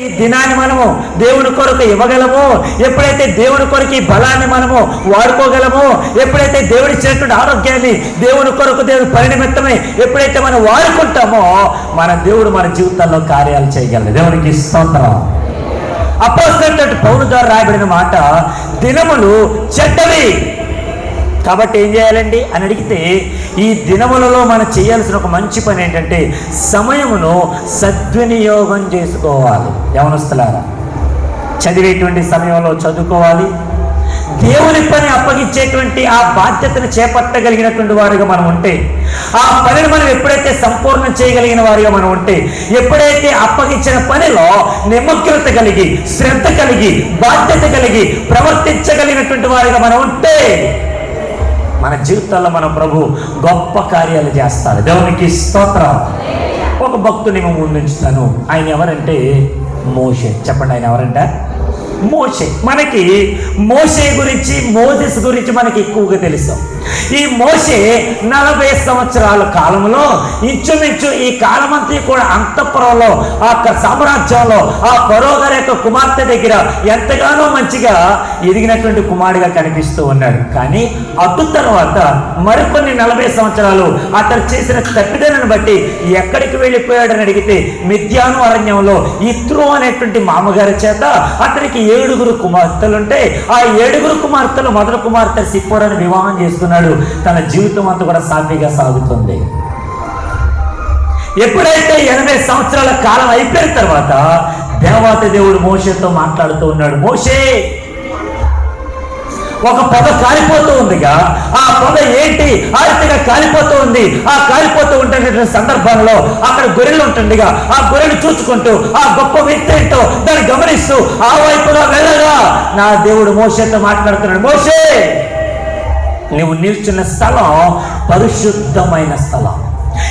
ఈ దినాన్ని మనము దేవుని కొరకు ఇవ్వగలము? ఎప్పుడైతే దేవుని కొరకు ఈ బలాన్ని మనము వాడుకోగలము? ఎప్పుడైతే దేవుడు ఇచ్చినటువంటి ఆరోగ్యాన్ని దేవుని కొరకు దేవుని పరినిమిత్తమై ఎప్పుడైతే మనం వాడుకుంటామో మన దేవుడు మన జీవితంలో కార్యాలు చేయగలరు దేవునికి స్తోత్రం. అపోస్తున్నటువంటి పౌరు ద్వారా రాయబడిన మాట దినములు చెడ్డవి. కాబట్టి ఏం చేయాలండి? అని అడిగితే ఈ దినములలో మనం చేయాల్సిన ఒక మంచి పని ఏంటంటే సమయమును సద్వినియోగం చేసుకోవాలి. యవనస్తులారా చదివేటువంటి సమయంలో చదువుకోవాలి. దేవుని పని అప్పగించేటువంటి ఆ బాధ్యతను చేపట్టగలిగినటువంటి వారుగా మనం ఉంటే ఆ పనిని మనం ఎప్పుడైతే సంపూర్ణం చేయగలిగిన వారిగా మనం ఉంటే ఎప్పుడైతే అప్పగించిన పనిలో నిమగ్నత కలిగి శ్రద్ధ కలిగి బాధ్యత కలిగి ప్రవర్తించగలిగినటువంటి వారిగా మనం ఉంటే మన జీవితాల్లో మన ప్రభు గొప్ప కార్యాలు చేస్తాడు. దేవునికి స్తోత్రం ఒక భక్తుని ముందుంచుతాను. ఆయన ఎవరంటే మోషే. చెప్పండి ఆయన ఎవరంటే? మోషే. మనకి మోషే గురించి మోజెస్ గురించి మనకి ఎక్కువగా తెలుసు. ఈ మోషే నలభై సంవత్సరాల కాలంలో ఇంచుమించు ఈ కాలమంతా కూడా అంతఃపురంలో ఆ యొక్క సామ్రాజ్యంలో ఆ ఫరో గారి యొక్క కుమార్తె దగ్గర ఎంతగానో మంచిగా ఎదిగినటువంటి కుమారుడిగా కనిపిస్తూ ఉన్నాడు. కానీ అటు తర్వాత మరికొన్ని నలభై సంవత్సరాలు అతను చేసిన తప్పిదలను బట్టి ఎక్కడికి వెళ్ళిపోయాడని అడిగితే మిథ్యాను అరణ్యంలో ఇత్రు అనేటువంటి మామగారి చేత అతనికి ఏడుగురు కుమార్తెలుంటే ఆ ఏడుగురు కుమార్తెలు మొదటి కుమార్తె సిప్పోరని వివాహం చేసుకున్నాడు. తన జీవితం అంతా కూడా సాఫీగా సాగుతుంది. ఎప్పుడైతే ఎనభై సంవత్సరాల కాలం అయిపోయిన తర్వాత దేవాత దేవుడు మోషేతో మాట్లాడుతూ ఉన్నాడు మోషే ఒక పొద కాలిపోతూ ఉందిగా. ఆ పొద ఏంటి? ఆ కాలిపోతూ ఉంది. ఆ కాలిపోతూ ఉంటున్న సందర్భంలో అక్కడ గొర్రెలు ఉంటుందిగా. ఆ గొర్రెలు చూసుకుంటూ ఆ గొప్ప వ్యక్తి ఏంటో దాన్ని గమనిస్తూ ఆ వైపుగా వెళ్ళగా నా దేవుడు మోషేతో మాట్లాడుతున్నాడు మోషే నువ్వు నిల్చున్న స్థలం పరిశుద్ధమైన స్థలం.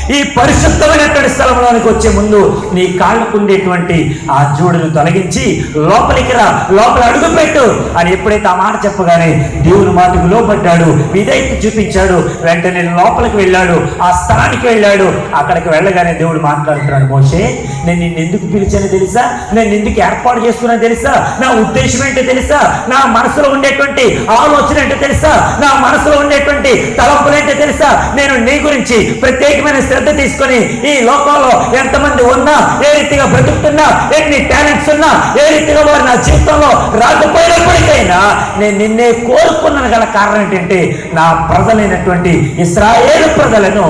ఈ పరిశుద్ధమైనటువంటి స్థలంలోనికి వచ్చే ముందు నీ కాళ్ళకు ఉండేటువంటి ఆ జోడును తొలగించి లోపలికి రా లోపల అడుగుపెట్టు అని ఎప్పుడైతే ఆ మాట చెప్పగానే దేవుని మాటకు లోపడ్డాడు విధేయత చూపించాడు వెంటనే లోపలికి వెళ్ళాడు ఆ స్థలానికి వెళ్ళాడు. అక్కడికి వెళ్ళగానే దేవుడు మాట్లాడుతున్నాడు మోషే నేను నిన్ను ఎందుకు పిలిచానో తెలుసా? నేను ఎందుకు ఏర్పాటు చేసుకున్నా తెలుసా? నా ఉద్దేశం ఏంటో తెలుసా? నా మనసులో ఉండేటువంటి ఆలోచన ఏంటో తెలుసా? నా మనసులో ఉండేటువంటి తలంపులు ఏంటో తెలుసా? నేను నీ గురించి ప్రత్యేకమైన శ్రద్ధ తీసుకొని ఈ లోకంలో ఎంతమంది ఉన్నా ఏ రీతిగా బ్రతుకుతున్నా ఎన్ని టాలెంట్స్ ఉన్నా ఏ రీతిగా వారు నా జీవితంలో రాకపోయినప్పటికైనా నేను నిన్నే కోరుకున్నాను గల కారణం ఏంటంటే నా ప్రజలైనటువంటి ఇస్రాయేల్ ప్రజలను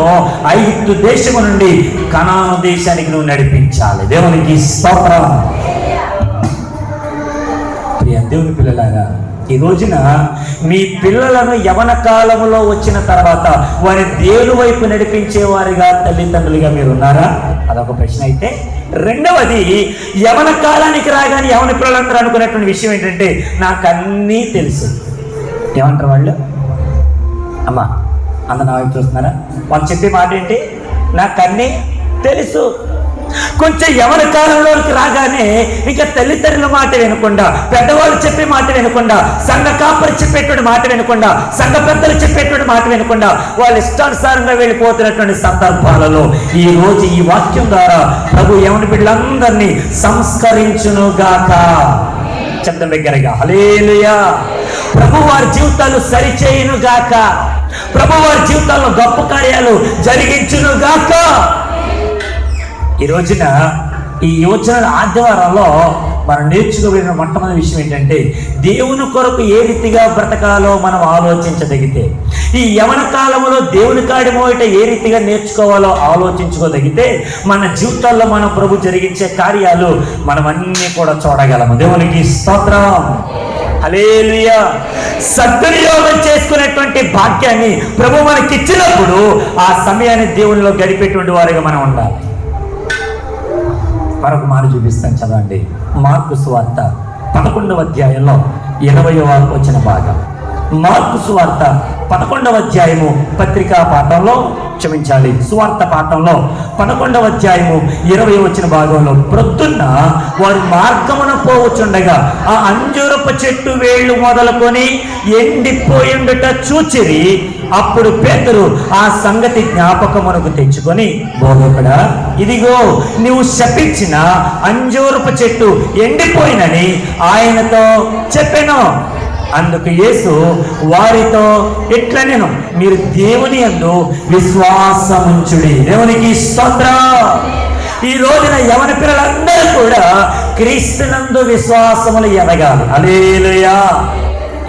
ఐదు దేశము నుండి కనాను దేశానికి నువ్వు నడిపించాలి. దేవునికి స్తోత్రం. ప్రియ దేవుని పిల్లలారా ఈ రోజున మీ పిల్లలను యవన కాలంలో వచ్చిన తర్వాత వారి దేవుని వైపు నడిపించే వారిగా తల్లిదండ్రులుగా మీరు ఉన్నారా? అదొక ప్రశ్న అయితే. రెండవది యవన కాలానికి రాగానే యవన పిల్లలందరూ అనుకునేటువంటి విషయం ఏంటంటే నాకు అన్నీ తెలుసు. ఏమంటారు వాళ్ళు? అమ్మా అంత నా వైపు చూస్తున్నారా? వాళ్ళు చెప్పే మాట ఏంటి? నాకు అన్నీ తెలుసు. కొంచెం ఎవరి కాలంలోకి రాగానే ఇంకా తల్లిదండ్రుల మాట వినకుండా పెద్దవాళ్ళు చెప్పే మాట వినకుండా సంఘ కాపరి చెప్పేటువంటి మాట వినకుండా సంఘ పెద్దలు చెప్పేటువంటి మాట వినకుండా వాళ్ళు ఇష్టానుసారంగా వెళ్ళిపోతున్నటువంటి సందర్భాలలో ఈ రోజు ఈ వాక్యం ద్వారా ప్రభు యవని బిడ్డలందరినీ సంస్కరించునుగాక. చంద్ర దగ్గరగా. హలేలుయా ప్రభు వారి జీవితాలు సరిచేయును గాక ప్రభు వారి జీవితాల్లో గొప్ప కార్యాలు జరిగించును గాక ఈ రోజున ఈ యోచన ఆదివారంలో మనం నేర్చుకోబడిన మొట్టమొదటి విషయం ఏంటంటే దేవుని కొరకు ఏ రీతిగా బ్రతకాలో మనం ఆలోచించదగితే ఈ యవన కాలంలో దేవుని కాడి మోయట ఏ రీతిగా నేర్చుకోవాలో ఆలోచించుకోదగితే మన జీవితాల్లో మనం ప్రభు జరిగించే కార్యాలు మనం అన్నీ కూడా చూడగలము. దేవునికి స్తోత్రం. అలేలియా సద్వినియోగం చేసుకునేటువంటి భాగ్యాన్ని ప్రభు మనకిచ్చినప్పుడు ఆ సమయాన్ని దేవునిలో గడిపేటువంటి వారిగా మనం ఉండాలి. మరొక మాట చూపిస్తాను చదవండి. మార్కు సువార్త పదకొండవ అధ్యాయంలో ఇరవయవ వచ్చిన భాగం. మార్కు సువార్త పదకొండవ అధ్యాయము పత్రికా పాఠంలో క్షమించాలి. సువార్త పాఠంలో పదకొండవ అధ్యాయము ఇరవై వచ్చిన భాగంలో ప్రొద్దున్న వారు మార్గమున పోవచ్చుండగా ఆ అంజూరపు చెట్టు వేళ్ళు మొదలుకొని ఎండిపోయిండుట చూచిరి. అప్పుడు పేదరు ఆ సంగతి జ్ఞాపకమునకు తెచ్చుకొని బోధకుడ ఇదిగో నీవు శపించిన అంజూరపు చెట్టు ఎండిపోయినని ఆయనతో చెప్పాను. అందుకు యేసు వారితో ఎట్లా నేను మీరు దేవుని యందు విశ్వాసముంచుడి. దేవునికి స్తోత్ర. ఈ రోజున యవన పిల్లలందరూ కూడా క్రీస్తునందు విశ్వాసములు ఎదగాలి. అలేలుయా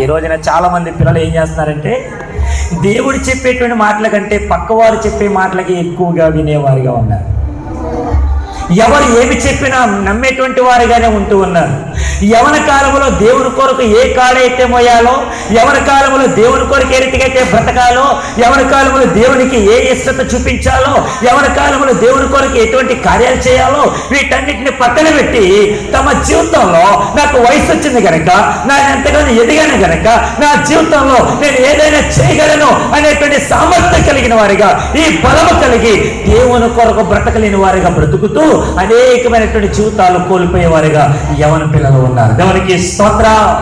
ఈ రోజున చాలా మంది పిల్లలు ఏం చేస్తున్నారంటే దేవుడు చెప్పేటువంటి మాటల కంటే పక్కవారు చెప్పే మాటలకి ఎక్కువగా వినేవారుగా ఉన్నారు. ఎవరు ఏమి చెప్పినా నమ్మేటువంటి వారిగానే ఉంటూ ఉన్నారు. యవన కాలంలో దేవుని కొరకు ఏ కాడైతే మోయాలో యవన కాలంలో దేవుని కొరకు ఏ రీతికైతే బ్రతకాలో యవన కాలంలో దేవునికి ఏ ఇష్టత చూపించాలో యవన కాలంలో దేవుని కొరకు ఎటువంటి కార్యాలు చేయాలో వీటన్నిటిని పక్కన పెట్టి తమ జీవితంలో నాకు వయసు వచ్చింది కనుక నేను ఎంతగానో ఎదిగాను కనుక నా జీవితంలో నేను ఏదైనా చేయగలను అనేటువంటి సామర్థ్యం కలిగిన వారిగా ఈ బలము కలిగి దేవుని కొరకు బ్రతకలేని వారిగా బ్రతుకుతూ అనేకమైనటువంటి జీవితాలు కోల్పోయే వారిగా యవన పిల్లలు ఉన్నారు. దేవునికి స్తోత్ర.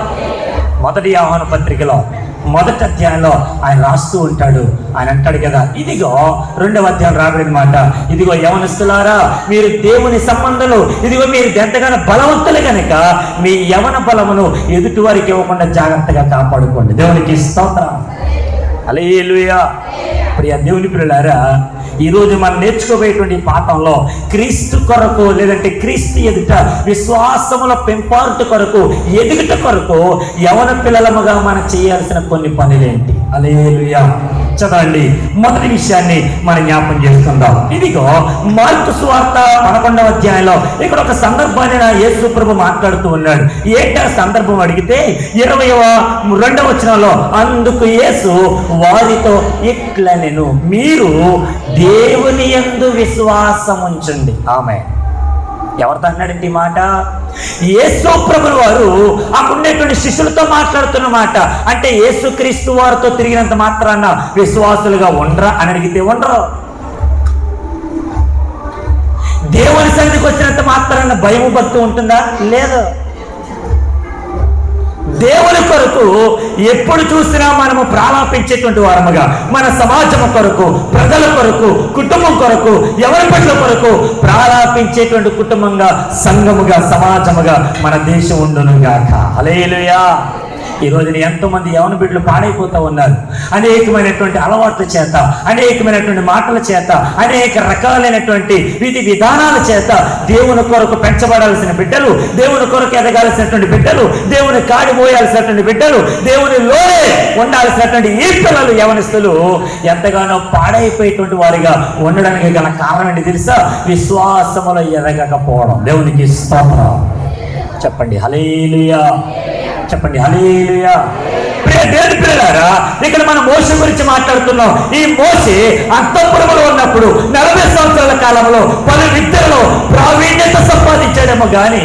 మొదటి ఆహ్వాన పత్రికలో మొదటి అధ్యాయంలో ఆయన రాస్తూ ఉంటాడు. ఆయన అంటాడు కదా ఇదిగో రెండవ అధ్యాయం రాబడిన మాట. ఇదిగో యవనస్తులారా మీరు దేవుని సంబంధాలు. ఇదిగో మీరు ఎంతగానో బలవంతులు కనుక మీ యవన బలమును ఎదుటి వారికి ఇవ్వకుండా జాగ్రత్తగా కాపాడుకోండి. దేవునికి స్తోత్రం. అలేలుయా ప్రియ దేవుని పిల్లలారా ఈరోజు మనం నేర్చుకోబోయేటువంటి పాఠంలో క్రీస్తు కొరకు లేదంటే క్రీస్తు ఎదుట విశ్వాసముల పెంపార్టు కొరకు ఎదుగుట కొరకు యవన పిల్లలముగా మనం చేయాల్సిన కొన్ని పనులేంటి? అలేలుయా చదవండి మొదటి విషయాన్ని మనం జ్ఞాపం చేసుకుందాం. ఇదిగో మార్పు స్వార్త పదకొండవ అధ్యాయంలో ఇక్కడ ఒక సందర్భాన్ని నా యేసు ప్రభు మాట్లాడుతూ ఉన్నాడు. ఏంటా సందర్భం అడిగితే ఇరవయవ రెండవ వచనంలో అందుకు యేసు వారితో ఇట్ల నేను మీరు దేవుని యందు విశ్వాసం ఉంచండి ఆమె ఎవరితో అన్నాడండి మాట? యేసు ప్రభుల వారు అక్కడున్నటువంటి శిష్యులతో మాట్లాడుతున్న మాట. అంటే ఏసుక్రీస్తు వారితో తిరిగినంత మాత్రాన విశ్వాసులుగా ఉండరా అని అడిగితే ఉండరు. దేవుని సన్నిధికి వచ్చినంత మాత్రాన భయం భక్తి ఉంటుందా? లేదు. దేవుని కొరకు ఎప్పుడు చూసినా మనము ప్రాలాపించేటువంటి వారముగా మన సమాజం కొరకు ప్రజల కొరకు కుటుంబం కొరకు ఎవరి పట్ల కొరకు ప్రాలాపించేటువంటి కుటుంబంగా సంఘముగా సమాజముగా మన దేశం ఉండునుగాక. అలేలుయా ఈ రోజున ఎంతో మంది యవన బిడ్డలు పాడైపోతూ ఉన్నారు. అనేకమైనటువంటి అలవాట్ల చేత అనేకమైనటువంటి మాటల చేత అనేక రకాలైనటువంటి విధి విధానాల చేత దేవుని కొరకు పెంచబడాల్సిన బిడ్డలు దేవుని కొరకు ఎదగాల్సినటువంటి బిడ్డలు దేవుని కాడిపోయాల్సినటువంటి బిడ్డలు దేవుని లోనే ఉండాల్సినటువంటి ఈ పిల్లలు యవనిస్తులు ఎంతగానో పాడైపోయేటువంటి వారిగా ఉండడానికి గల కారణం ఏంటి తెలుసా? విశ్వాసములో ఎదగకపోవడం. దేవునికి స్తోత్రం. చెప్పండి. హలేలుయా చెప్పండి. హలేలుయా దేవుని పిల్లలారా ఇక్కడ మనం మోస గురించి మాట్లాడుతున్నాం. ఈ మోసే అంతఃపురంలో ఉన్నప్పుడు నలభై సంవత్సరాల కాలంలో పలు విద్యలో ప్రావీణ్యత సంపాదించాడేమో కానీ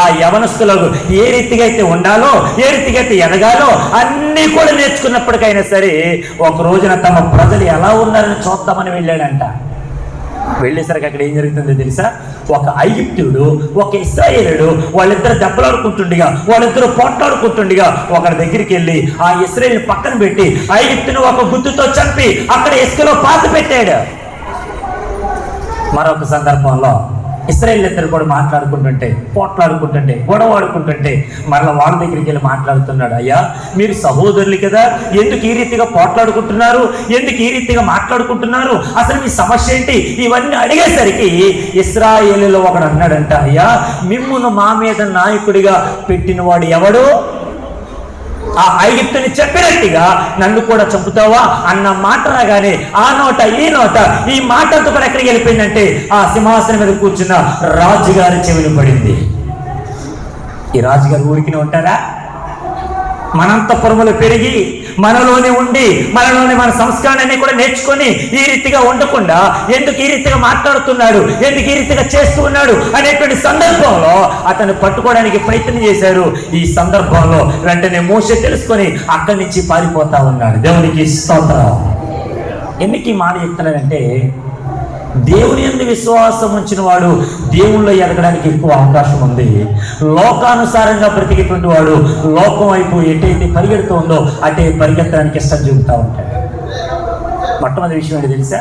ఆ యవనస్తులకు ఏ రీతిగా అయితే ఉండాలో ఏ రీతిగా అయితే ఎదగాలో అన్నీ కూడా నేర్చుకున్నప్పటికైనా సరే ఒక రోజున తమ ప్రజలు ఎలా ఉన్నారని చూద్దామని వెళ్ళాడంట. వెళ్ళేసరికి అక్కడ ఏం జరుగుతుందో తెలుసా? ఒక ఐగిప్తుడు ఒక ఇస్రాయేలుడు వాళ్ళిద్దరు దెబ్బలాడుకుంటుండగా వాళ్ళిద్దరు పోట్లాడుకుంటుండగా ఒకరి దగ్గరికి వెళ్ళి ఆ ఇస్రాయేల్ పక్కన పెట్టి ఐగిప్తును ఒక గుద్దుతో చంపి అక్కడ ఇసుకలో పాత పెట్టాడు. మరొక సందర్భంలో ఇస్రాయల్ ఇద్దరు కూడా మాట్లాడుకుంటుంటే పోట్లాడుకుంటుంటే గొడవ ఆడుకుంటుంటే మరలా వాళ్ళ దగ్గరికి వెళ్ళి మాట్లాడుతున్నాడు. అయ్యా మీరు సహోదరులు కదా ఎందుకు ఈ రీతిగా పోట్లాడుకుంటున్నారు? ఎందుకు ఈ రీతిగా మాట్లాడుకుంటున్నారు? అసలు మీ సమస్య ఏంటి? ఇవన్నీ అడిగేసరికి ఇస్రాయేలీలో ఒకడు అన్నాడంట అయ్యా మిమ్మును మా మీద నాయకుడిగా పెట్టినవాడు ఎవడు? ఆ ఐగిప్తుని చెప్పినట్టుగా నన్ను కూడా చంపుతావా అన్న మాట రాగానే ఆ నోట ఈ నోట ఈ మాటలతో కూడా ఎక్కడికి వెళ్ళిపోయిందంటే ఆ సింహాసనం మీద కూర్చున్న రాజుగారి చెవిని పడింది. ఈ రాజుగారు ఊరికినే ఉంటారా? మనంతపురములు పెరిగి మనలోనే ఉండి మనలోని మన సంస్కారాన్ని కూడా నేర్చుకొని ఈ రీతిగా ఉండకుండా ఎందుకు ఈ రీతిగా మాట్లాడుతున్నాడు ఎందుకు ఈ రీతిగా చేస్తూ ఉన్నాడు అనేటువంటి సందర్భంలో అతను పట్టుకోవడానికి ప్రయత్నం చేశారు. ఈ సందర్భంలో వెంటనే మోసే తెలుసుకొని అక్కడి నుంచి పారిపోతా ఉన్నాడు. దేవునికి స్తోత్రం. ఎందుకు ఈ మాట చెప్తున్నాడంటే దేవుని ఎందు విశ్వాసం ఉంచిన వాడు దేవుళ్ళో ఎదగడానికి ఎక్కువ అవకాశం ఉంది. లోకానుసారంగా బ్రతికేటువంటి వాడు లోకం వైపు ఎటైతే పరిగెడుతుందో అటే పరిగెత్తడానికి ఇష్టం చూపుతూ ఉంటాడు. మొట్టమొదటి విషయం ఏంటి తెలుసా?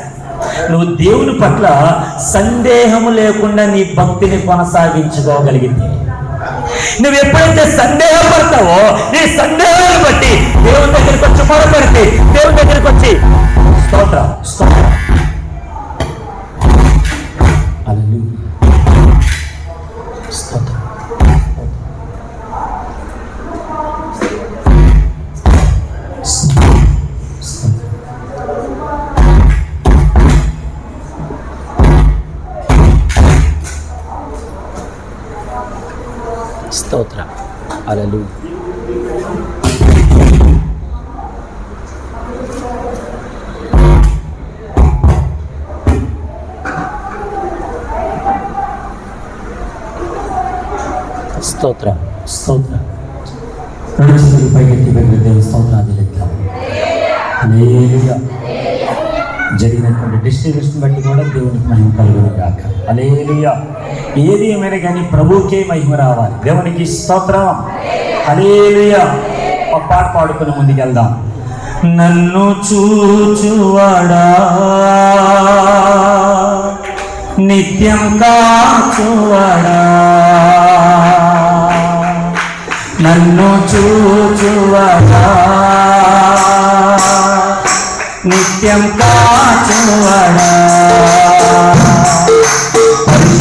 నువ్వు దేవుని పట్ల సందేహము లేకుండా నీ భక్తిని కొనసాగించుకోగలిగింది. నువ్వు ఎప్పుడైతే సందేహపడతావో నీ సందేహాన్ని బట్టి దేవుని దగ్గరికి వచ్చి మొరపెడితే దేవుని దగ్గరికి వచ్చి స్తోత్రం స్తోత్రం. అలలు స్తోత్ర స్తోత్ర రెండు పైకెత్తి పెట్టిన దేవుని స్తోత్రాది లెక్క హల్లెలూయా జరిగినటువంటి డిస్ట్రిబ్యూషన్ బట్టి కూడా దేవునికి మహిమ కలుగును అలేలుయ ఏది ఏమైనా కానీ ప్రభుకే మహిమ రావాలి. దేవునికి స్తోత్రం. అలేలుయ ఒక పాట పాడుకుని ముందుకెళ్దాం. నన్ను చూచువాడా? నిత్యం కాచువాడా? నన్ను చూచువాడా? నిత్యం కాచువాడా?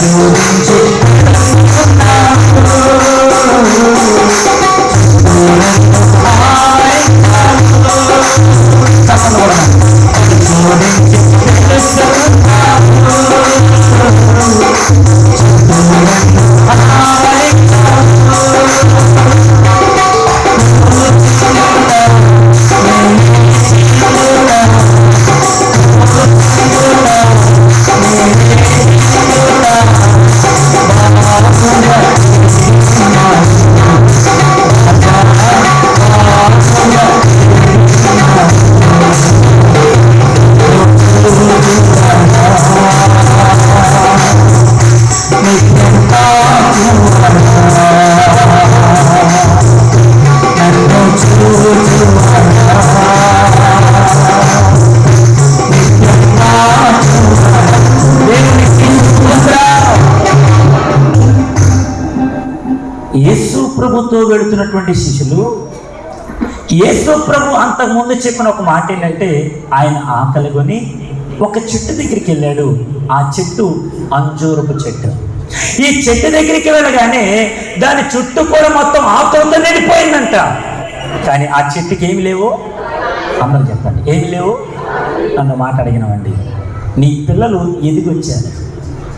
పరిశోధించి నిత్యం వెళుతున్నటువంటి శిష్యులు యేసు ప్రభు అంతకుముందు చెప్పిన ఒక మాట ఏంటంటే ఆయన ఆకలిగొని ఒక చెట్టు దగ్గరికి వెళ్ళాడు. ఆ చెట్టు అంజూరపు చెట్టు. ఈ చెట్టు దగ్గరికి వెళ్ళగానే దాని చుట్టూ కూడా మొత్తం ఆకులతో నిండిపోయిందంట. కానీ ఆ చెట్టుకి ఏమి లేవు? అందరూ చెప్పండి ఏమి లేవు? నన్ను మాట అడిగినవండి. నీ పిల్లలు ఎదిగొచ్చారు.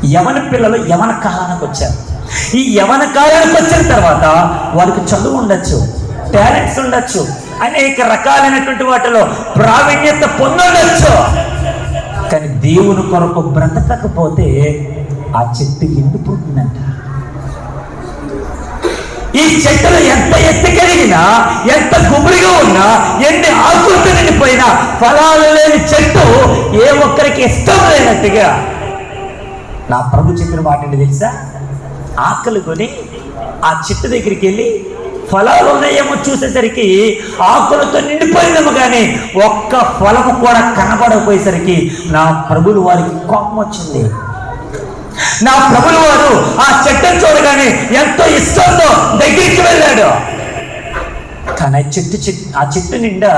యవన పిల్లలు యవన కాలానికి వచ్చారు. ఈ యవన కాలానికి వచ్చిన తర్వాత వారికి చదువు ఉండొచ్చు టాలెంట్స్ ఉండొచ్చు అనేక రకాలైనటువంటి వాటిలో ప్రావీణ్యత పొందొచ్చు. కానీ దేవుని కొరకు బ్రతకకపోతే ఆ చెట్టు ఎండిపోతుందంట ఈ చెట్టులు ఎంత ఎత్తుకెరిగినా ఎంత గుబురిగా ఉన్నా ఎన్ని ఆకృతి నిండిపోయినా ఫలాలు లేని చెట్టు ఏ ఒక్కరికి ఇష్టం లేనట్టుగా. నా ప్రభు చెప్పిన మాట ఏంటి తెలుసా? ఆకలి కొని ఆ చెట్టు దగ్గరికి వెళ్ళి ఫలాలు ఉన్నాయేమో చూసేసరికి ఆకులతో నిండిపోయినాము కానీ ఒక్క ఫలము కూడా కనబడకపోయేసరికి నా ప్రభులు వారికి కోపం వచ్చింది. నా ప్రభులు వారు ఆ చెట్టును చూడగానే ఎంతో ఇష్టంతో దగ్గరికి వెళ్ళాడు. కానీ ఆ చెట్టు చెట్టు ఆ చెట్టు నిండా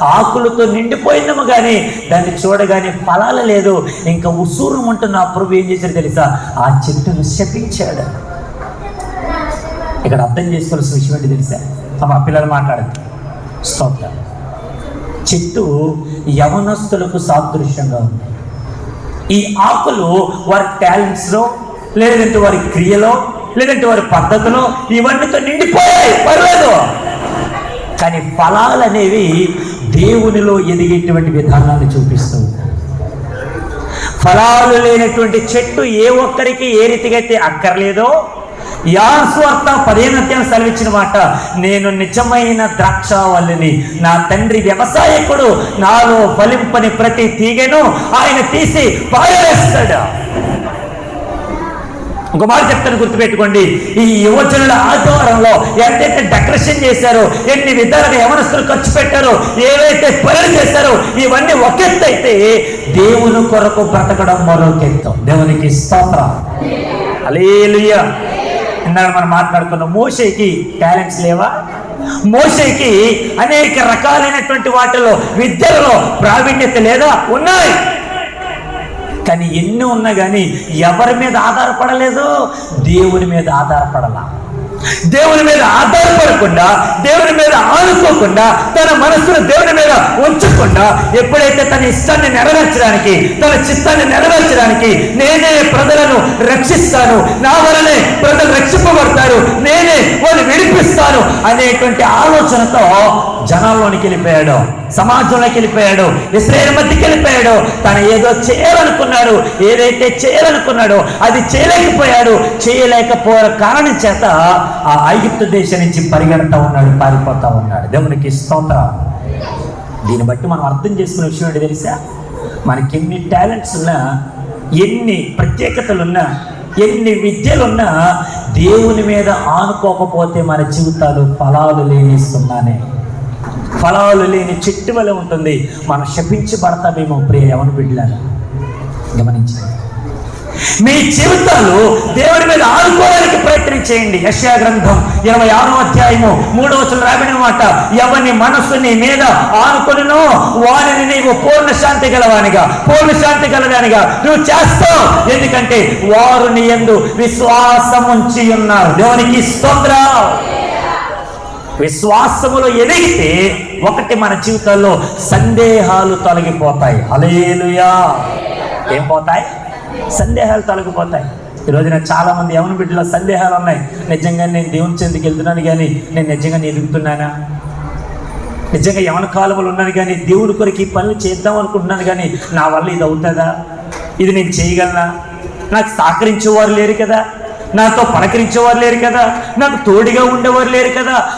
ఆకులతో నిండిపోయిందేమో కానీ దాన్ని చూడగానే ఫలాలు లేదు. ఇంకా ఉసూరు ఉంటున్న ప్రభు ఏం చేశారు తెలుసా? ఆ చెట్టును శపించాడు. ఇక్కడ అర్థం చేసుకోవాల్సిన విషయం ఏంటి తెలుసా? మా పిల్లలు మాట్లాడదు స్తోత్ర. చెట్టు యవనస్తులకు సాదృశ్యంగా ఉంది. ఈ ఆకులు వారి టాలెంట్స్లో లేదంటే వారి క్రియలో లేదంటే వారి పద్ధతిలో ఇవన్నీతో నిండిపోయాయి. పర్లేదు కానీ ఫలాలు అనేవి దేవునిలో ఎదిగేటువంటి విధానాన్ని చూపిస్తూ ఫలాలు లేనటువంటి చెట్టు ఏ ఒక్కరికి ఏ రీతిగా అయితే అక్కర్లేదో యాస్వార్త పదిహేను పదేనత్యం సెలవిచ్చిన మాట నేను నిజమైన ద్రాక్షావల్లిని నా తండ్రి వ్యవసాయకుడు నాలో ఫలింపని ప్రతి తీగను ఆయన తీసి పారవేస్తాడు ఒక మాట చెప్తాను గుర్తుపెట్టుకోండి. ఈ యువజనుల ఆధ్వర్యంలో ఎంతైతే డెకరేషన్ చేశారో ఎన్ని విధాలుగా యవనస్తులు ఖర్చు పెట్టారో ఏవైతే పనులు చేశారో ఇవన్నీ ఒక అయితే దేవుని కొరకు బ్రతకడం మరొకెత్తం దేవునికి స్తోత్ర. అలేలుయ్య ఇందాక మనం మాట్లాడుకున్న మోషేకి టాలెంట్స్ లేవా? మోషేకి అనేక రకాలైనటువంటి వాటిలో విద్యలలో ప్రావీణ్యత లేదా? ఉన్నాయి. కానీ ఎన్ని ఉన్నా కానీ ఎవరి మీద ఆధారపడలేదు దేవుని మీద ఆధారపడాల. దేవుని మీద ఆధారపడకుండా దేవుని మీద ఆనుకోకుండా తన మనసును దేవుని మీద ఉంచకుండా ఎప్పుడైతే తన ఇష్టాన్ని నెరవేర్చడానికి తన చిత్తాన్ని నెరవేర్చడానికి నేనే ప్రజలను రక్షిస్తాను. నా వలనే ప్రజలు రక్షింపబడతారు. నేనే వాళ్ళు విడిపిస్తాను అనేటువంటి ఆలోచనతో జనాల్లోనికి వెళ్ళిపోయాడు. సమాజంలోకి వెళ్ళిపోయాడు. ఇస్రాయేల్ మధ్యకి వెళ్ళిపోయాడు. తను ఏదో చేయాలనుకున్నాడు. ఏదైతే చేయాలనుకున్నాడో అది చేయలేకపోయాడు. చేయలేకపోయే కారణం చేత ఆ ఐగుప్తు దేశం నుంచి పరిగెడతా ఉన్నాడు పారిపోతా ఉన్నాడు. దేవునికి స్తోత్ర. దీన్ని బట్టి మనం అర్థం చేసుకునే విషయం ఏంటి తెలుసా? మనకి ఎన్ని టాలెంట్స్ ఉన్నా ఎన్ని ప్రత్యేకతలున్నా ఎన్ని విద్యలున్నా దేవుని మీద ఆనుకోకపోతే మన జీవితాలు ఫలాలు లేని సున్నానే. ఫలాలు లేని చెట్టు వలె ఉంటుంది. మనం శపించబడతామేమో ప్రియ యవన బిడ్డలను గమనించండి. మీ జీవితాలు దేవుడి మీద ఆడుకోవడానికి ప్రయత్నం చేయండి. యశా గ్రంథం ఇరవై ఆరో అధ్యాయము మూడో వచ్చిన రాబడిన మాట ఎవరిని మనస్సు నీ మీద ఆనుకొనినో వారిని నీవు పూర్ణ శాంతి గలవానిగా పూర్ణ శాంతి గలవానిగా నువ్వు చేస్తావు. ఎందుకంటే వారు నీ ఎందు విశ్వాసం ఉంచి ఉన్నారు. దేవునికి స్తోత్ర విశ్వాసములో ఎదిగితే ఒకటి మన జీవితాల్లో సందేహాలు తొలగిపోతాయి. అలేలుయా ఏం పోతాయి? సందేహాలు తొలగిపోతాయి. ఈ రోజున చాలామంది యవన బిడ్డలో సందేహాలు ఉన్నాయి. నిజంగా నేను దేవుని చెందుకు వెళ్తున్నాను కానీ నేను నిజంగా ఎదుగుతున్నానా నిజంగా యవన కాలువలు ఉన్నాను కానీ దేవుడి కొరకు ఈ పనులు చేద్దాం అనుకుంటున్నాను కానీ నా వల్ల ఇది అవుతుందా? ఇది నేను చేయగలనా? నాకు సహకరించేవారు లేరు కదా. నాతో పలకరించేవారు లేరు కదా. నాకు తోడిగా ఉండేవారు లేరు కదా.